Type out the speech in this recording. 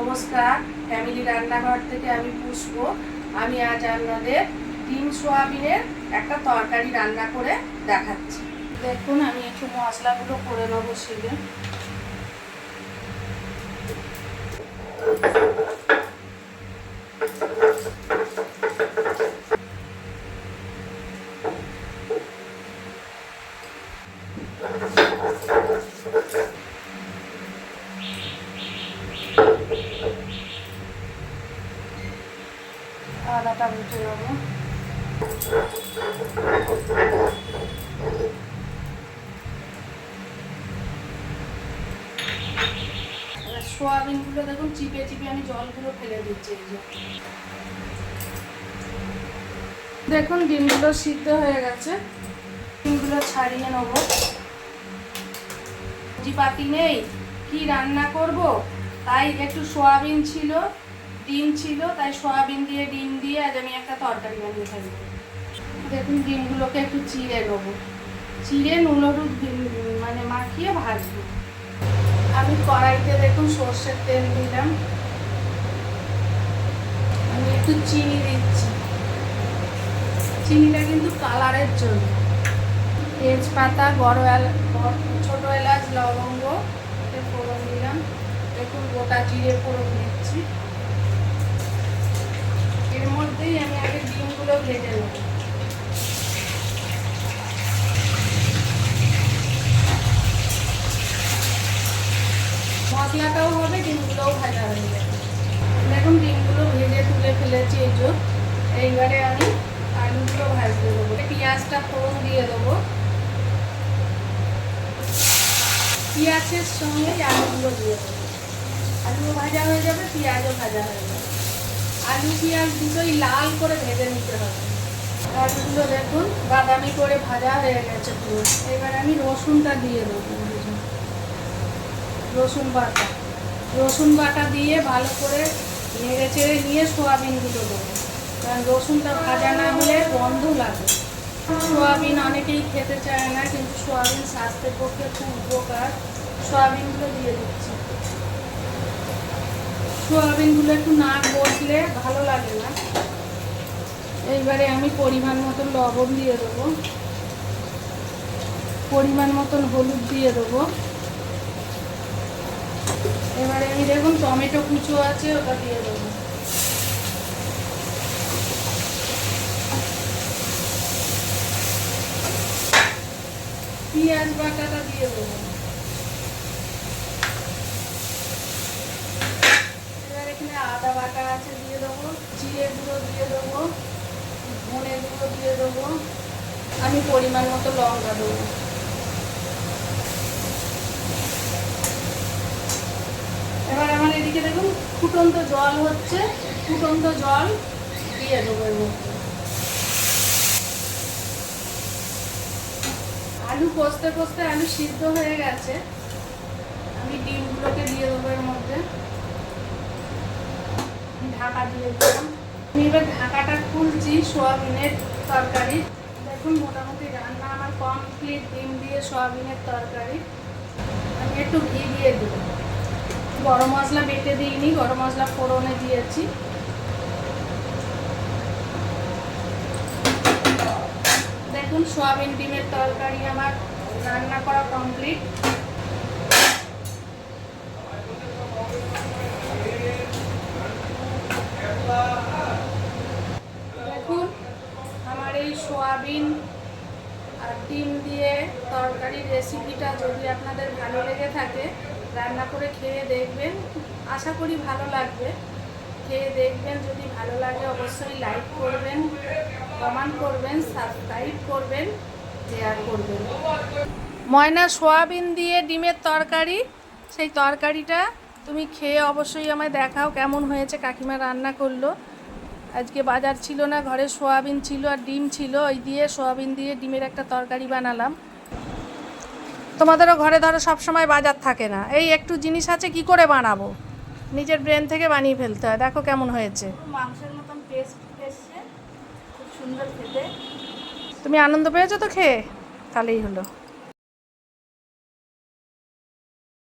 নমস্কার, ফ্যামিলি রান্নাঘর থেকে আমি পুষ্প। আমি আজ আপনাদের ডিম সোয়াবিনের একটা তরকারি রান্না করে দেখাচ্ছি। দেখুন, আমি একটু মশলাগুলো করে নেব শিলে। আদাটা নেব। সোয়াবিনগুলো দেখুন, চিপে চিপে আমি জলগুলো ফেলে দিচ্ছি দেখুন, ডিমগুলো সিদ্ধ হয়ে গেছে। ডিমগুলো ছাড়িয়ে নেব। পাতি নেই, কি রান্না করব? তাই একটু সোয়াবিন ছিল ডিম ছিল, তাই সোয়াবিন দিয়ে ডিম দিয়ে আজ আমি একটা তরকারি বানিয়ে থাকব দেখুন, ডিমগুলোকে একটু চিড়ে নেব। চিড়ে নুন হলুদ মানে মাখিয়ে ভাজবো। আমি কড়াইতে দেখুন সর্ষের তেল দিলাম। আমি একটু চিনি দিচ্ছি। চিনিটা কিন্তু কালারের জন্য। তেজপাতা, বড় ছোট এলাচ, লবঙ্গ ফোড়ন দিলাম। দেখুন, গোটা জিরে ফোড়ন দিচ্ছি। মশলাটাও হবে, ডিমগুলোও ভাজা হয়ে যাবে। দেখুন, ডিমগুলো ভেজে তুলে ফেলেছি এই যে। এইবারে আমি আলুগুলো ভাজতে দেবো। পেঁয়াজটা ফোড়ন দিয়ে দেবো। পেঁয়াজের সঙ্গে আলুগুলো দিয়ে দেবো। আলু ভাজা হয়ে যাবে, পেঁয়াজও ভাজা হয়ে যাবে। আলু পেঁয়াজ দুটোই লাল করে ভেজে নিতে হবে। আলুগুলো দেখুন, বাদামি করে ভাজা হয়ে গেছে পুরো। এবার আমি রসুনটা দিয়ে দেবো রসুন বাটা। রসুন বাটা দিয়ে ভালো করে নেড়ে চেড়ে নিয়ে সোয়াবিনগুলো দেবো। কারণ রসুনটা ভাজা না হলে গন্ধ লাগে। সোয়াবিন অনেকেই খেতে চায় না, কিন্তু সোয়াবিন স্বাস্থ্যের পক্ষে খুব উপকার। সোয়াবিনগুলো দিয়ে দিচ্ছি। সোয়াবিনগুলো একটু না বসলে ভালো লাগে না। এইবারে আমি পরিমাণ মতন লবণ দিয়ে দেবো। পরিমাণ মতন হলুদ দিয়ে দেবো। এবারে আমি দেখুন টমেটো কুচো আছে, ওটা দিয়ে দেবো। পেঁয়াজ বাটাটা দিয়ে দেবো। বাটা আছে দিয়ে দেবো, জিরে গুঁড়ো দিয়ে দেবো, ধনে গুঁড়ো দিয়ে দেবো, আমি পরিমাণ মতো লঙ্কা দেবো। এবার আমার এদিকে দেখুন, ফুটন্ত জল হচ্ছে, ফুটন্ত জল দিয়ে দেবো এর আলু কষতে কষতে আলু সিদ্ধ হয়ে গেছে। আমি ডিমগুলোকে দিয়ে দেবো এর মধ্যে। ঢাকা দিয়ে দিলাম। এবার ঢাকাটা খুলছি সোয়াবিনের তরকারি। দেখুন, মোটামুটি রান্না আমার কমপ্লিট ডিম দিয়ে সোয়াবিনের তরকারি। আমি একটু ঘি দিয়ে দিই। গরম মশলা বেটে দিইনি, গরম মশলা ফোড়নে দিয়েছি। দেখুন, সোয়াবিন, ডিমের তরকারি আমার রান্না করা কমপ্লিট দেখুন আমার এই সোয়াবিন আর ডিম দিয়ে তরকারির রেসিপিটা যদি আপনাদের ভালো লেগে থাকে, রান্না করে খেয়ে দেখবেন। আশা করি ভালো লাগবে। খেয়ে দেখবেন, যদি ভালো লাগে অবশ্যই লাইক করবেন কমেন্ট করবেন সাবস্ক্রাইব করবেন শেয়ার করবেন। ময়না সোয়াবিন দিয়ে ডিমের তরকারি, সেই তরকারিটা তুমি খেয়ে অবশ্যই আমায় দেখাও কেমন হয়েছে, কাকিমা রান্না করল। আজকে বাজার ছিল না ঘরে সোয়াবিন ছিল আর ডিম ছিল। ওই দিয়ে সোয়াবিন দিয়ে ডিমের একটা তরকারি বানালাম। তোমাদেরও ঘরে ধরো সব সময় বাজার থাকে না। এই একটু জিনিস আছে কি করে বানাবো? নিজের ব্রেন থেকে বানিয়ে ফেলতে হয়। দেখো কেমন হয়েছে। মাংসের মতন টেস্ট এসছে। খুব সুন্দর খেতে। তুমি আনন্দ পেয়েছ তো খেয়ে? তাহলেই হলো।